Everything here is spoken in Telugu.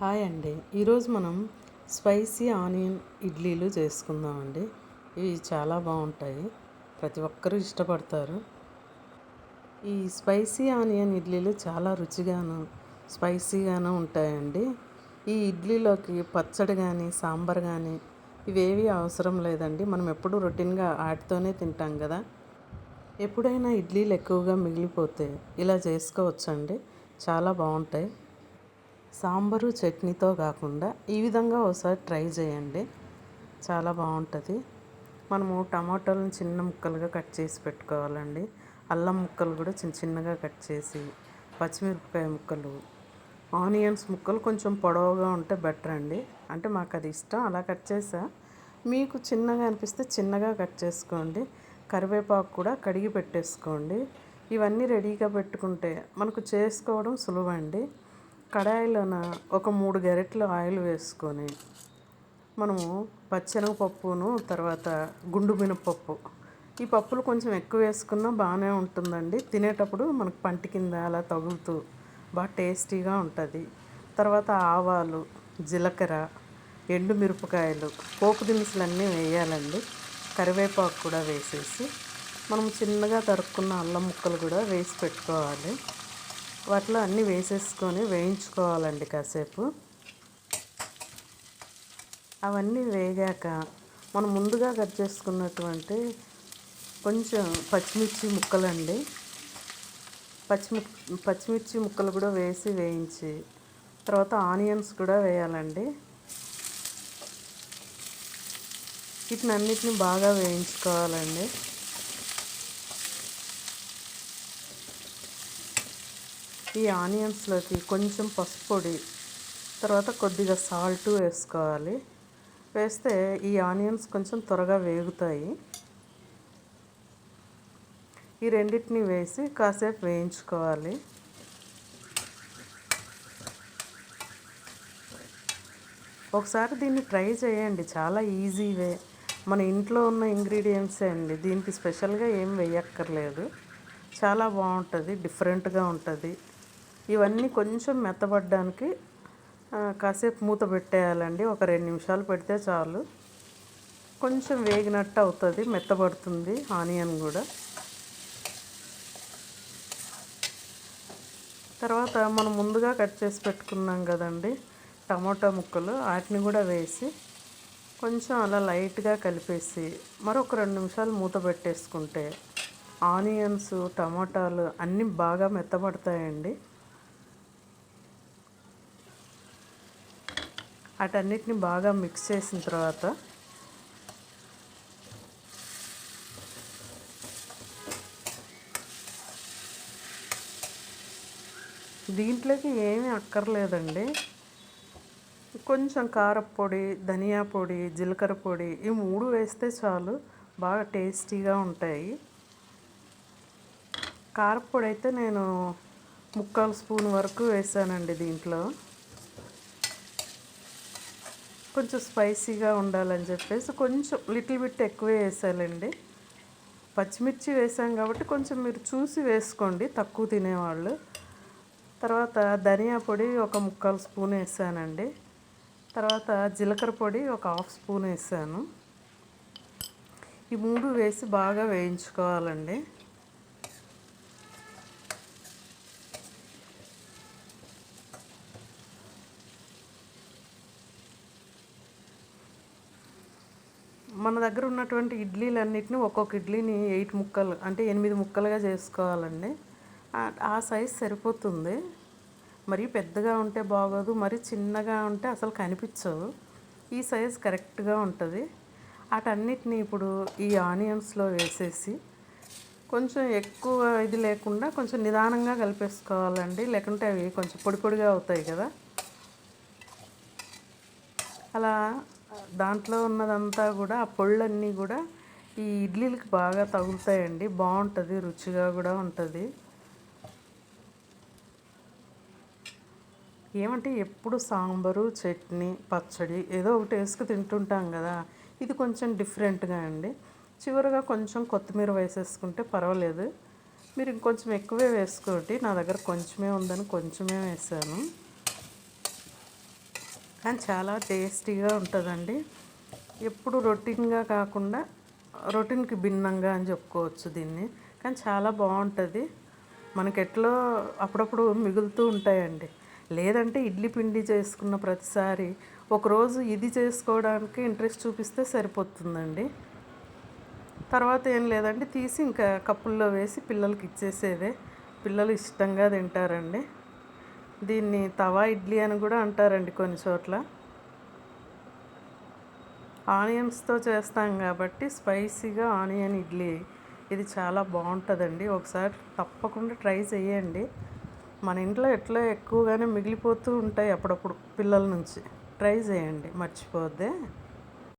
హాయ్ అండి. ఈరోజు మనం స్పైసీ ఆనియన్ ఇడ్లీలు చేసుకుందామండి. ఇవి చాలా బాగుంటాయి. ప్రతి ఒక్కరూ ఇష్టపడతారు. ఈ స్పైసీ ఆనియన్ ఇడ్లీలు చాలా రుచిగాను స్పైసీగాను ఉంటాయండి. ఈ ఇడ్లీలోకి పచ్చడి కానీ సాంబార్ కానీ ఇవేవి అవసరం లేదండి. మనం ఎప్పుడు రొటీన్గా వాటితోనే తింటాం కదా. ఎప్పుడైనా ఇడ్లీలు ఎక్కువగా మిగిలిపోతే ఇలా చేసుకోవచ్చండి. చాలా బాగుంటాయి. సాంబారు చట్నీతో కాకుండా ఈ విధంగా ఒకసారి ట్రై చేయండి. చాలా బాగుంటుంది. మనము టమాటాలను చిన్న ముక్కలుగా కట్ చేసి పెట్టుకోవాలండి. అల్లం ముక్కలు కూడా చిన్న చిన్నగా కట్ చేసి పచ్చిమిరపకాయ ముక్కలు ఆనియన్స్ ముక్కలు కొంచెం పొడవుగా ఉంటే బెటర్ అండి. అంటే మాకు అది ఇష్టం అలా కట్ చేసా. మీకు చిన్నగా అనిపిస్తే చిన్నగా కట్ చేసుకోండి. కరివేపాకు కూడా కడిగి పెట్టేసుకోండి. ఇవన్నీ రెడీగా పెట్టుకుంటే మనకు చేసుకోవడం సులువండి. కడాయిలోన ఒక మూడు గరిటెలు ఆయిల్ వేసుకొని మనము పచ్చెనగపప్పును తర్వాత గుండు మినపప్పు ఈ పప్పులు కొంచెం ఎక్కువ వేసుకున్నా బాగానే ఉంటుందండి. తినేటప్పుడు మనకు పంటి కింద అలా తగులుతూ బాగా టేస్టీగా ఉంటుంది. తర్వాత ఆవాలు జీలకర్ర ఎండు మిరపకాయలు పోపు దినుసులు అన్నీ వేయాలండి. కరివేపాకు కూడా వేసేసి మనం చిన్నగా తరుక్కున్న అల్లం ముక్కలు కూడా వేసి పెట్టుకోవాలి. వాటిలో అన్నీ వేసేసుకొని వేయించుకోవాలండి కాసేపు. అవన్నీ వేగాక మనం ముందుగా కట్ చేసుకున్నటువంటి కొంచెం పచ్చిమిర్చి ముక్కలండి. పచ్చిమి పచ్చిమిర్చి ముక్కలు కూడా వేసి వేయించి తర్వాత ఆనియన్స్ కూడా వేయాలండి. వీటిని అన్నిటిని బాగా వేయించుకోవాలండి. ఈ ఆనియన్స్లోకి కొంచెం పసుపు పొడి తర్వాత కొద్దిగా సాల్ట్ వేసుకోవాలి. వేస్తే ఈ ఆనియన్స్ కొంచెం త్వరగా వేగుతాయి. ఈ రెండింటిని వేసి కాసేపు వేయించుకోవాలి. ఒకసారి దీన్ని ట్రై చేయండి చాలా ఈజీ వే. మన ఇంట్లో ఉన్న ఇంగ్రీడియంట్సే అండి దీనికి స్పెషల్గా ఏం వేయక్కర్లేదు. చాలా బాగుంటుంది డిఫరెంట్గా ఉంటుంది. ఇవన్నీ కొంచెం మెత్తబడ్డానికి కాసేపు మూత పెట్టేయాలండి. ఒక రెండు నిమిషాలు పెడితే చాలు. కొంచెం వేగినట్టు అవుతుంది మెత్తబడుతుంది ఆనియన్ కూడా. తర్వాత మనం ముందుగా కట్ చేసి పెట్టుకున్నాం కదండి టమాటా ముక్కలు. వాటిని కూడా వేసి కొంచెం అలా లైట్గా కలిపేసి మరొక రెండు నిమిషాలు మూత పెట్టేసుకుంటే ఆనియన్స్ టమాటాలు అన్నీ బాగా మెత్తబడతాయండి. వాటన్నిటిని బాగా మిక్స్ చేసిన తర్వాత దీంట్లోకి ఏమీ అక్కర్లేదండి. కొంచెం కారపొడి ధనియా పొడి జీలకర్ర పొడి ఈ మూడు వేస్తే చాలు బాగా టేస్టీగా ఉంటాయి. కారపొడి అయితే నేను ముక్కాలు స్పూన్ వరకు వేసానండి దీంట్లో. కొంచెం స్పైసీగా ఉండాలని చెప్పేసి కొంచెం లిటిల్ బిట్ ఎక్కువే వేసాలండి. పచ్చిమిర్చి వేసాం కాబట్టి కొంచెం మీరు చూసి వేసుకోండి తక్కువ తినేవాళ్ళు. తర్వాత ధనియా పొడి ఒక ముక్కాలు స్పూన్ వేసానండి. తర్వాత జీలకర్ర పొడి ఒక హాఫ్ స్పూన్ వేసాను. ఈ మూడు వేసి బాగా వేయించుకోవాలండి. మన దగ్గర ఉన్నటువంటి ఇడ్లీలన్నిటిని ఒక్కొక్క ఇడ్లీని ఎయిట్ ముక్కలు అంటే ఎనిమిది ముక్కలుగా చేసుకోవాలండి. ఆ సైజ్ సరిపోతుంది. మరి పెద్దగా ఉంటే బాగోదు మరి చిన్నగా ఉంటే అసలు కనిపించవు ఈ సైజ్ కరెక్ట్గా ఉంటుంది. వాటన్నిటిని ఇప్పుడు ఈ ఆనియన్స్లో వేసేసి కొంచెం ఎక్కువ ఇది లేకుండా కొంచెం నిదానంగా కలిపేసుకోవాలండి. లేకుంటే అవి కొంచెం పొడి పొడిగా అవుతాయి కదా. అలా దాంట్లో ఉన్నదంతా కూడా ఆ పొళ్ళన్నీ కూడా ఈ ఇడ్లీలకి బాగా తగులుతాయండి. బాగుంటుంది రుచిగా కూడా ఉంటుంది. ఏమంటే ఎప్పుడు సాంబారు చట్నీ పచ్చడి ఏదో ఒకటి వేసుకు తింటుంటాం కదా ఇది కొంచెం డిఫరెంట్గా అండి. చివరిగా కొంచెం కొత్తిమీర వేసేసుకుంటే పర్వాలేదు. మీరు ఇంకొంచెం ఎక్కువే వేసుకోండి. నా దగ్గర కొంచెమే ఉందని కొంచెమే వేసాను. కానీ చాలా టేస్టీగా ఉంటుందండి. ఎప్పుడు రొటీన్గా కాకుండా రొటీన్కి భిన్నంగా అని చెప్పుకోవచ్చు దీన్ని. కానీ చాలా బాగుంటుంది. మనకి ఎట్లో అప్పుడప్పుడు మిగులుతూ ఉంటాయండి. లేదంటే ఇడ్లీ పిండి చేసుకున్న ప్రతిసారి ఒకరోజు ఇది చేసుకోవడానికి ఇంట్రెస్ట్ చూపిస్తే సరిపోతుందండి. తర్వాత ఏం లేదండి తీసి ఇంకా కప్పుల్లో వేసి పిల్లలకి ఇచ్చేసేదే. పిల్లలు ఇష్టంగా తింటారండి. దీన్ని తవా ఇడ్లీ అని కూడా అంటారండి కొన్ని చోట్ల. ఆనియన్స్తో చేస్తాం కాబట్టి స్పైసీగా ఆనియన్ ఇడ్లీ. ఇది చాలా బాగుంటుందండి. ఒకసారి తప్పకుండా ట్రై చేయండి. మన ఇంట్లో ఎట్లా ఎక్కువగానే మిగిలిపోతూ ఉంటాయి అప్పుడప్పుడు పిల్లల నుంచి. ట్రై చేయండి. మర్చిపోద్దే.